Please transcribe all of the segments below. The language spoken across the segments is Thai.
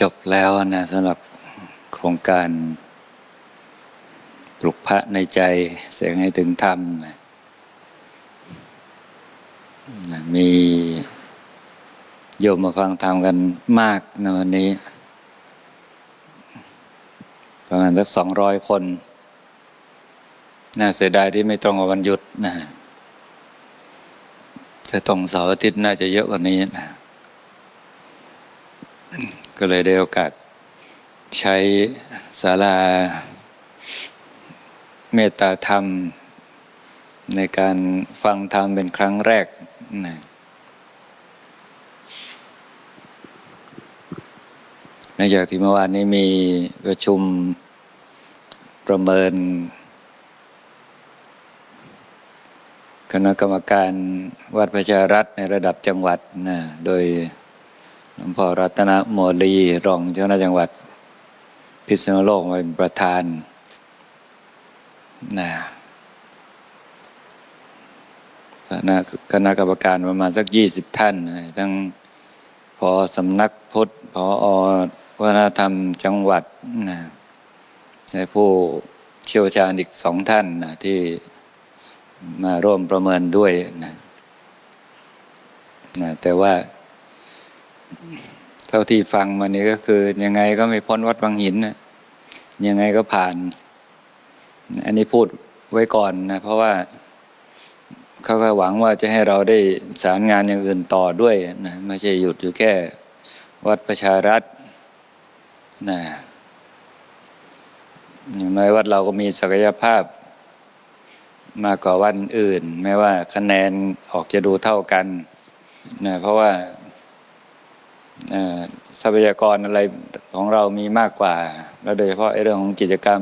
จบแล้วนะสำหรับโครงการปลุกพระในใจเสียงให้ถึงธรรมนะมีโยมมาฟังธรรมกันมากในวันนี้ ประมาณสักสองร้อยคน น่าเสียดายที่ไม่ตรงกับวันหยุดนะถ้าตรงเสาร์อาทิตย์น่าจะเยอะกว่านี้นะ ก็เลยได้โอกาสใช้ศาลาเมตตาธรรม ในการฟังธรรมเป็นครั้งแรกนะเนื่องจากที่เมื่อวานนี้มีประชุมประเมิน คณะกรรมการวัดประชารัฐในระดับจังหวัดนะโดย หลวงพ่อรัตนโมลีรองเจ้าหน้าจังหวัด พิษณุโลกเป็นประธานนะคณะคณะกรรมการประมาณสักยี่สิบท่านนะทั้งพอสำนักพุทธพออวัฒนธรรมจังหวัดนะและผู้เชี่ยวชาญอีกสองท่านนะที่มาร่วมประเมินด้วยนะนะแต่ว่า เท่าที่ฟังมานี่ก็คือ ยังไงก็ไม่พ้นวัดบางหินนะยังไงก็ผ่าน อันนี้พูดไว้ก่อนนะเพราะว่าเขาก็หวังว่าจะให้เราได้สารงานอย่างอื่นต่อด้วยนะไม่ใช่หยุดอยู่แค่วัดประชารัฐนะอย่างน้อยวัดเราก็มีศักยภาพมากกว่าวันอื่น แม้ว่าคะแนนออกจะดูเท่ากันนะเพราะว่า ทรัพยากรอะไรของเรามีมากกว่า แล้วโดยเฉพาะเรื่องของกิจกรรม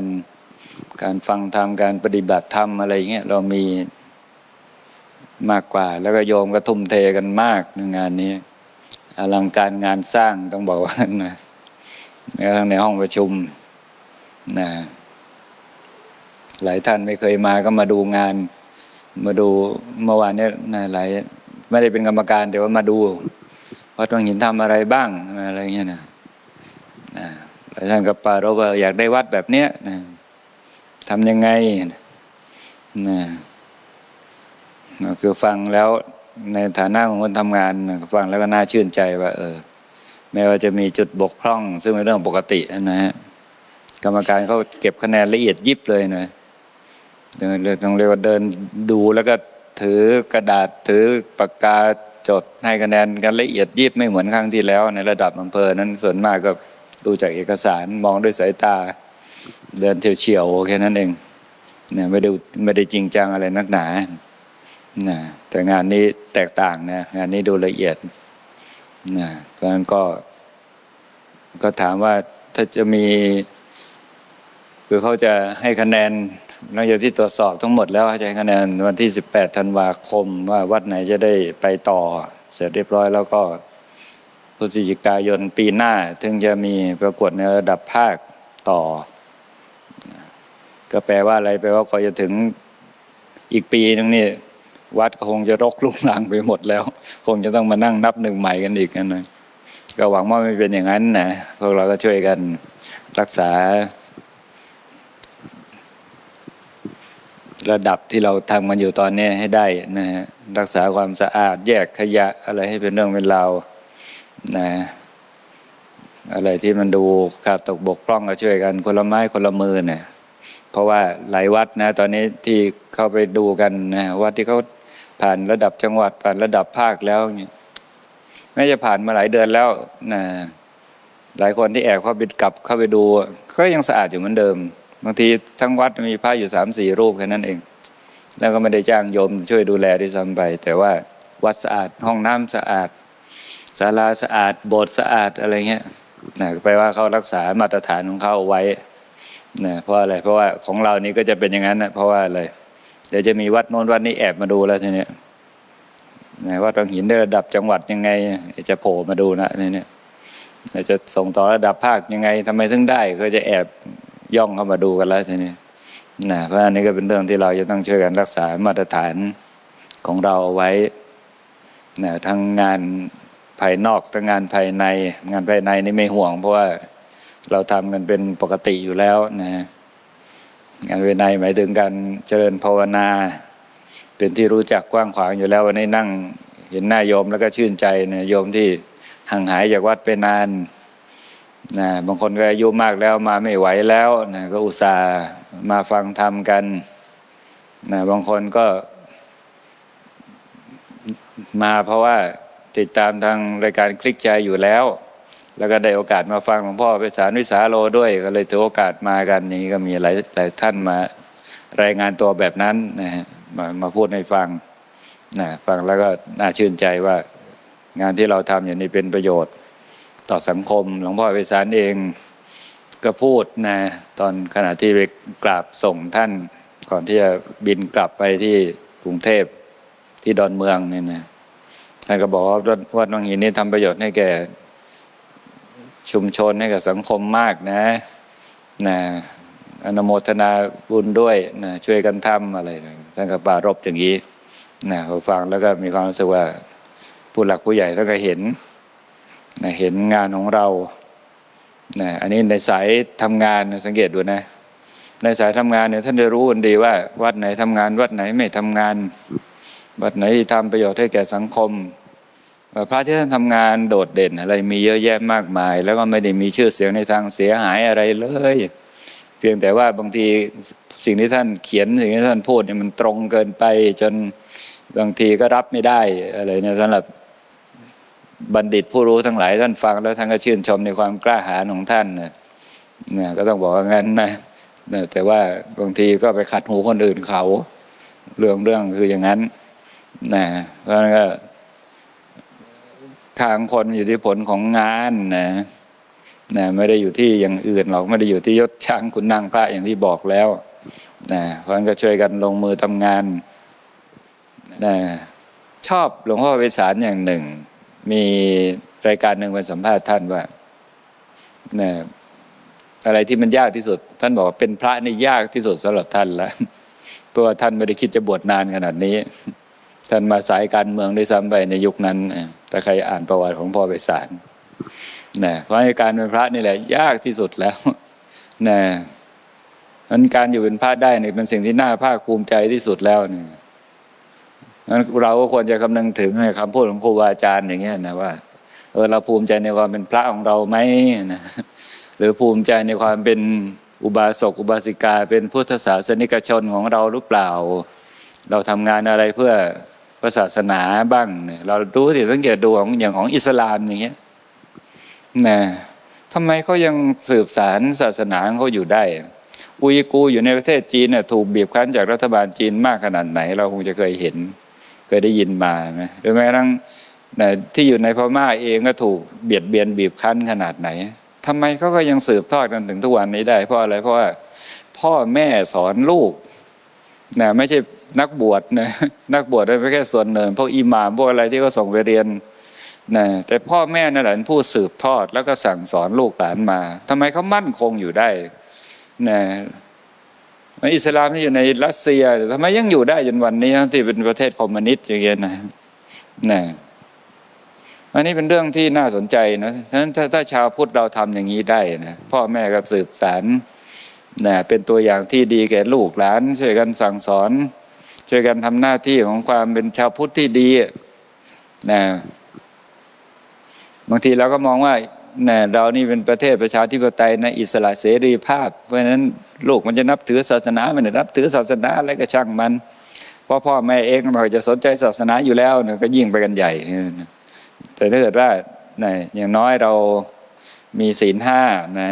การฟังธรรมการปฏิบัติธรรมอะไรเงี้ยเรามีมากกว่า แล้วก็โยมก็ทุ่มเทกันมากในงานนี้อลังการงานสร้างต้องบอกว่านะแม้ทั้งในห้องประชุมนะหลายท่านไม่เคยมาก็มาดูงาน มาดูเมื่อวานนี้นะหลายไม่ได้เป็นกรรมการแต่ว่ามาดู วัดวังหินทำอะไรบ้างอะไรเงี้ยนะหลายท่านก็ปรารบว่าอยากได้วัดแบบเนี้ยนะทำยังไงนะคือฟังแล้วในฐานะของคนทำงานฟังแล้วก็น่าชื่นใจว่า เออ แม้ว่าจะมีจุดบกพร่อง ซึ่งเป็นเรื่องปกตินะฮะกรรมการเขาเก็บคะแนนละเอียดยิบเลยนะเลยต้องเรียกว่าเดินดูแล้วก็ถือกระดาษถือปากกา จดให้คะแนนกันละเอียดยิบไม่เหมือนครั้งที่แล้ว ในระดับอำเภอนั้นส่วนมากก็ดูจากเอกสารมองด้วยสายตา เดินเฉียวๆแค่นั้นเองเนี่ยไม่ได้ไม่ได้จริงจังอะไรนักหนานะแต่งานนี้แตกต่างนะงานนี้ดูละเอียดนะเพราะฉะนั้นก็ ก็ถามว่าถ้าจะมี คือเขาจะให้คะแนน หลังจากที่ตรวจสอบทั้งหมดแล้วจะให้คะแนนวันที่ 18 ธันวาคม ว่าวัดไหนจะได้ไปต่อ เสร็จเรียบร้อยแล้วก็พฤศจิกายนปีหน้า ถึงจะมีประกวดในระดับภาคต่อ ก็แปลว่าอะไรแปลว่าก็จะถึงอีกปีนึงนี่วัดก็คงจะรกลุกลังไปหมดแล้ว คงจะต้องมานั่งนับหนึ่งใหม่กันอีกนะก็หวังว่าไม่เป็นอย่างนั้นนะพวกเราก็ช่วยกันรักษา ระดับที่เราทำมันอยู่ตอนนี้ให้ได้นะฮะรักษาความสะอาด แยกขยะอะไรให้เป็นเรื่องเป็นราวนะอะไรที่มันดูขาดตกบกพร่องก็ช่วยกัน คนละไม้คนละมือเนี่ยเพราะว่าหลายวัดนะ ตอนนี้ที่เข้าไปดูกันนะวัดที่เขาผ่านระดับจังหวัดผ่านระดับภาคแล้วเนี่ยไม่จะผ่านมาหลายเดือนแล้วนะหลายคนที่แอบเข้าไปกลับเข้าไปดูก็ยังสะอาดอยู่เหมือนเดิม บางทีทั้งวัดมีพระอยู่สามสี่รูปแค่นั้นเอง แล้วก็ไม่ได้จ้างโยมช่วยดูแลที่ซ้ำไป แต่ว่าวัดสะอาดห้องน้ำสะอาดศาลาสะอาดโบสถ์สะอาดอะไรเงี้ยนะแปลว่าเขารักษามาตรฐานของเขาไว้นะเพราะอะไรเพราะว่าของเรานี่ก็จะเป็นอย่างนั้นนะเพราะว่าอะไรเดี๋ยวจะมีวัดโน้นวัดนี้แอบมาดูแล้วทีเนี้ยนะวัดบางหินได้ระดับจังหวัดยังไง จะโผล่มาดูนะทีเนี้ยจะส่งต่อระดับภาคยังไงทำไมถึงได้ก็จะแอบ ย่องเข้ามาดูกันแล้วทีนี้นะเพราะอันนี้ก็เป็นเรื่องที่เราจะต้องช่วยกันรักษามาตรฐานของเราเอาไว้นะทั้งงานภายนอกทั้งงานภายใน งานภายในนี่ไม่ห่วง เพราะว่าเราทำกันเป็นปกติอยู่แล้วนะงานภายในหมายถึงการเจริญภาวนา เป็นที่รู้จักกว้างขวางอยู่แล้ววันนี้นั่งเห็นหน้าโยมแล้วก็ชื่นใจนะโยมที่ห่างหายจากวัดไปนาน นะบางคนก็อายุมากแล้วมาไม่ไหวแล้วนะก็อุตส่าห์มาฟังธรรมกันนะบางคนก็มาเพราะว่าติดตามทางรายการคลิกใจอยู่แล้ว แล้วก็ได้โอกาสมาฟังหลวงพ่อไปสารวิสาโลด้วย ก็เลยถือโอกาสมากันอย่างนี้ก็มีหลายหลายท่านมารายงานตัวแบบนั้นนะฮะมามาพูดให้ฟังนะฟังแล้วก็น่าชื่นใจว่างานที่เราทำอย่างนี้เป็นประโยชน์ ต่อสังคม หลวงพ่อไปสารเองก็พูดนะตอนขณะที่ไปกราบส่งท่าน ก่อนที่จะบินกลับไปที่กรุงเทพที่ดอนเมืองเนี่ยนะท่านก็บอกว่าวัดวัดวังหินนี่ทำประโยชน์ให้แก่ชุมชนให้กับสังคมมากนะนะอนุโมทนาบุญด้วยนะช่วยกันทำอะไรท่านก็ปารบอย่างนี้นะฟังแล้วก็มีความรู้สึกว่าผู้หลักผู้ใหญ่ท่านก็เห็น นะเห็นงานของเรานะอันนี้ในสายทำงานนะสังเกตดูนะ ในสายทำงานเนี่ยท่านจะรู้กันดีว่า วัดไหนทำงาน วัดไหนไม่ทำงาน วัดไหนที่ทำประโยชน์ให้แก่สังคมพระที่ท่านทำงานโดดเด่นอะไรมีเยอะแยะมากมาย แล้วก็ไม่ได้มีชื่อเสียงในทางเสียหายอะไรเลย เพียงแต่ว่าบางทีสิ่งที่ท่านเขียนสิ่งที่ท่านพูดเนี่ยมันตรงเกินไปจนบางทีก็รับไม่ได้อะไรเนี่ยสำหรับ บัณฑิตผู้รู้ทั้งหลายท่านฟังแล้วท่านก็ชื่นชมในความกล้าหาญของท่านนะเนี่ยก็ต้องบอกว่างั้นนะแต่ว่าบางทีก็ไปขัดหูคนอื่นเขา เรื่องเรื่องคืออย่างนั้นนะเพราะนั้นก็ทางคนอยู่ที่ผลของงานนะนะไม่ได้อยู่ที่อย่างอื่นหรอกไม่ได้อยู่ที่ยศช้างคุณนางพระอย่างที่บอกแล้วนะเพราะนั้นก็ช่วยกันลงมือทำงานนะชอบหลวงพ่อไปสารอย่างหนึ่ง มีรายการหนึ่งไปสัมภาษณ์ท่านว่านะอะไรที่มันยากที่สุด ท่านบอกว่าเป็นพระนี่ยากที่สุดสำหรับท่านแล้วเพราะว่าท่านไม่ได้คิดจะบวชนานขนาดนี้ ท่านมาสายการเมืองด้วยซ้ำไปในยุคนั้นถ้าใครอ่านประวัติของพ่อไปสารนะเพราะการเป็นพระนี่แหละ ยากที่สุดแล้วนะนั้นการอยู่เป็นพระได้เนี่ยเป็นสิ่งที่น่าภาคภูมิใจที่สุดแล้วนี่ นั้นเราก็ควรจะคำนึงถึงในคำพูดของครูบาอาจารย์อย่างเงี้ยนะว่าเออเราภูมิใจในความเป็นพระของเราไหมนะหรือภูมิใจในความเป็นอุบาสกอุบาสิกา เป็นพุทธศาสนิกชนของเราหรือเปล่า เราทำงานอะไรเพื่อพระศาสนาบ้างเนี่ยเราดูที่สังเกตดูของอย่างของอิสลามอย่างเงี้ยนะทำไมเขายังสืบสารศาสนาเขาอยู่ได้ อุยกูอยู่ในประเทศจีนเนี่ยถูกบีบคั้นจากรัฐบาลจีนมากขนาดไหน เราคงจะเคยเห็น เคยได้ยินมาไหมหรือแม้กระทั่งที่อยู่ในพม่าเองก็ถูกเบียดเบียนบีบคั้นขนาดไหนทำไมเขาก็ยังสืบทอดกันถึงทุกวันนี้ได้เพราะอะไรเพราะว่าพ่อแม่สอนลูกนะไม่ใช่นักบวชนะนักบวชเป็นแค่ส่วนหนึ่งพวกอิหม่ามพวกอะไรที่เขาส่งไปเรียนนะแต่พ่อแม่นั่นแหละผู้สืบทอดแล้วก็สั่งสอนลูกหลานมาทำไมเขามั่นคงอยู่ได้นะ อิสลามที่อยู่ในรัสเซียทำไมยังอยู่ได้จนวันนี้ที่เป็นประเทศคอมมิวนิสต์อย่างเงี้ยนะนะอันนี้เป็นเรื่องที่น่าสนใจนะฉะนั้นถ้าถ้าชาวพุทธเราทำอย่างนี้ได้นะพ่อแม่ก็สืบสารนะเป็นตัวอย่างที่ดีแก่ลูกหลาน ช่วยกันสั่งสอน ช่วยกันทำหน้าที่ของความเป็นชาวพุทธที่ดีนะบางทีเราก็มองว่า นะเรานี่เป็นประเทศประชาธิปไตยในอิสระเสรีภาพ เพราะฉะนั้นลูกมันจะนับถือศาสนามันจะนับถือศาสนาอะไรก็ช่างมันพราะพ่อแม่เองมันจะสนใจศาสนาอยู่แล้วเนี่ยก็ยิ่งไปกันใหญ่ แต่ถ้าเกิดว่านะอย่างน้อยเรามีศีลห้านะ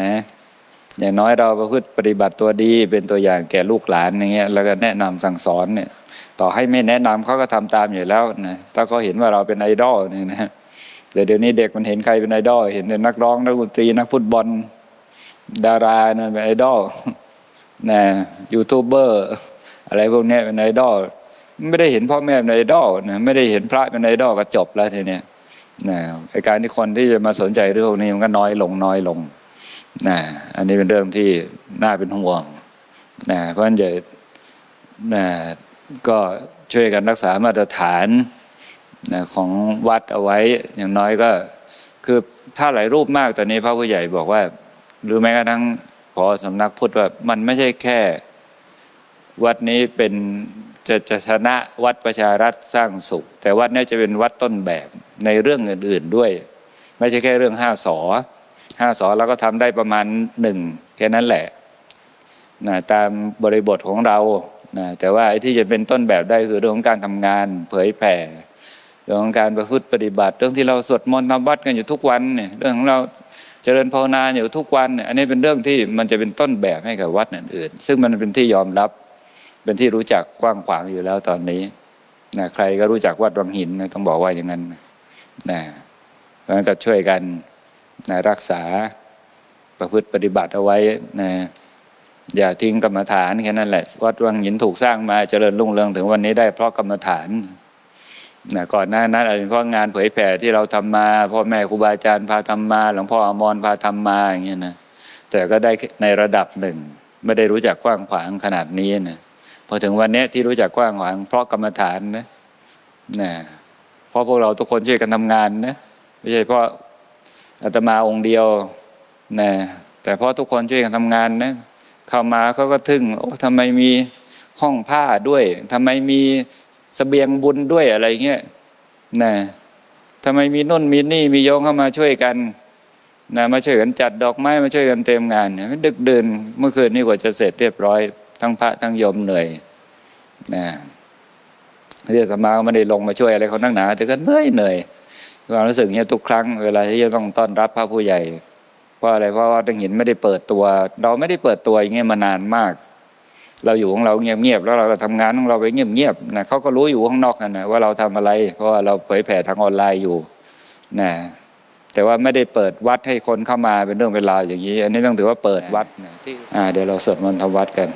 อย่างน้อยเราประพฤติปฏิบัติตัวดีเป็นตัวอย่างแก่ลูกหลานอย่างเงี้ยแล้วก็แนะนำสั่งสอนเนี่ย ต่อให้ไม่แนะนำเขาก็ทำตามอยู่แล้วนะถ้าเขาเห็นว่าเราเป็นไอดอลเนี่ยนะ แต่เดี๋ยวนี้เด็กมันเห็นใครเป็นไอดอลเห็นนักร้องนักดนตรีนักฟุตบอล ดารานะเป็นไอดอลนะยูทูบเบอร์อะไรพวกนี้เป็นไอดอลไม่ได้เห็นพ่อแม่เป็นไอดอลนะไม่ได้เห็นพระเป็นไอดอลก็จบแล้วทีเนี้ยนะไอการที่คนที่จะมาสนใจเรื่องนี้มันก็น้อยลงน้อยลงนะอันนี้เป็นเรื่องที่น่าเป็นห่วงนะเพราะฉะนั้นจะนะก็ช่วยกันรักษามาตรฐาน ของวัดเอาไว้อย่างน้อยก็ คือถ้าหลายรูปมากตอนนี้พระผู้ใหญ่บอกว่า หรือแม้กระทั่งพอสำนักพุทธว่ามันไม่ใช่แค่ วัดนี้เป็นจะจะชนะวัดประชารัฐสร้างสุข แต่วัดนี้จะเป็นวัดต้นแบบในเรื่องอื่น ๆด้วย ไม่ใช่แค่เรื่องห้าสอห้าสอเราก็ทำได้ประมาณหนึ่งแค่นั้นแหละนะตามบริบทของเรานะแต่ว่าไอ้ที่จะเป็นต้นแบบได้คือเรื่องของการทำงานเผยแผ่ เรื่องของการประพฤติปฏิบัติ เรื่องที่เราสวดมนต์ทำวัดกันอยู่ทุกวันเนี่ยเรื่องของเราเจริญภาวนาอยู่ทุกวันเนี่ยอันนี้เป็นเรื่องที่มันจะเป็นต้นแบบให้กับวัดอื่นๆซึ่งมันเป็นที่ยอมรับ เป็นที่รู้จักกว้างขวางอยู่แล้วตอนนี้นะใครก็รู้จักวัดวังหินนะต้องบอกว่าอย่างนั้นนะนะเพราะนั้นก็ช่วยกันนะรักษาประพฤติปฏิบัติเอาไว้นะอย่าทิ้งกรรมฐานแค่นั้นแหละ วัดวังหินถูกสร้างมาเจริญรุ่งเรืองถึงวันนี้ได้เพราะกรรมฐาน นะก่อนหน้านั้นอาจจะเพราะงานเผยแผ่ที่เราทำมาพ่อแม่ครูบาอาจารย์พาทำมา หลวงพ่ออมรพาทำมาอย่างเงี้ยนะแต่ก็ได้ในระดับหนึ่ง ไม่ได้รู้จักกว้างขวางขนาดนี้นะพอถึงวันนี้ที่รู้จักกว้างขวางเพราะกรรมฐานนะนะเพราะพวกเราทุกคนช่วยกันทำงานนะไม่ใช่เพราะอาตมาองค์เดียวนะแต่เพราะทุกคนช่วยกันทำงานนะเข้ามาเขาก็ทึ่งโอ้ทำไมมีห้องผ้าด้วยทำไมมี เสบียงบุญด้วยอะไรเงี้ยนะทำไมมีนุ่นมีนี่มีโยงเข้ามาช่วยกันนะมาช่วยกันจัดดอกไม้มาช่วยกันเตรียมงานเนี่ยดึกเดินเมื่อคืนนี้กว่าจะเสร็จเรียบร้อย ทั้งพระทั้งโยมเหนื่อยนะเรียกกันมาก็ไม่ได้ลงมาช่วยอะไรเขานั่งหนาแต่ก็เหนื่อยเหนื่อยความรู้สึกเนี้ยทุกครั้งเวลาที่จะต้องต้อนรับพระผู้ใหญ่ เพราะอะไรเพราะว่าดังหินไม่ได้เปิดตัว เราไม่ได้เปิดตัวอย่างเงี้ยมานานมาก เราอยู่ของเราเงียบๆแล้วเราก็ทำงานของเราไปเงียบๆนะเขาก็รู้อยู่ข้างนอกกันนะว่าเราทำอะไร เพราะว่าเราเผยแผ่ทางออนไลน์อยู่นะแต่ว่าไม่ได้เปิดวัดให้คนเข้ามาเป็นเรื่องเป็นราวอย่างนี้ อันนี้ต้องถือว่าเปิดวัดนะที่อ่าเดี๋ยวเราสวดมนต์ทำวัดกัน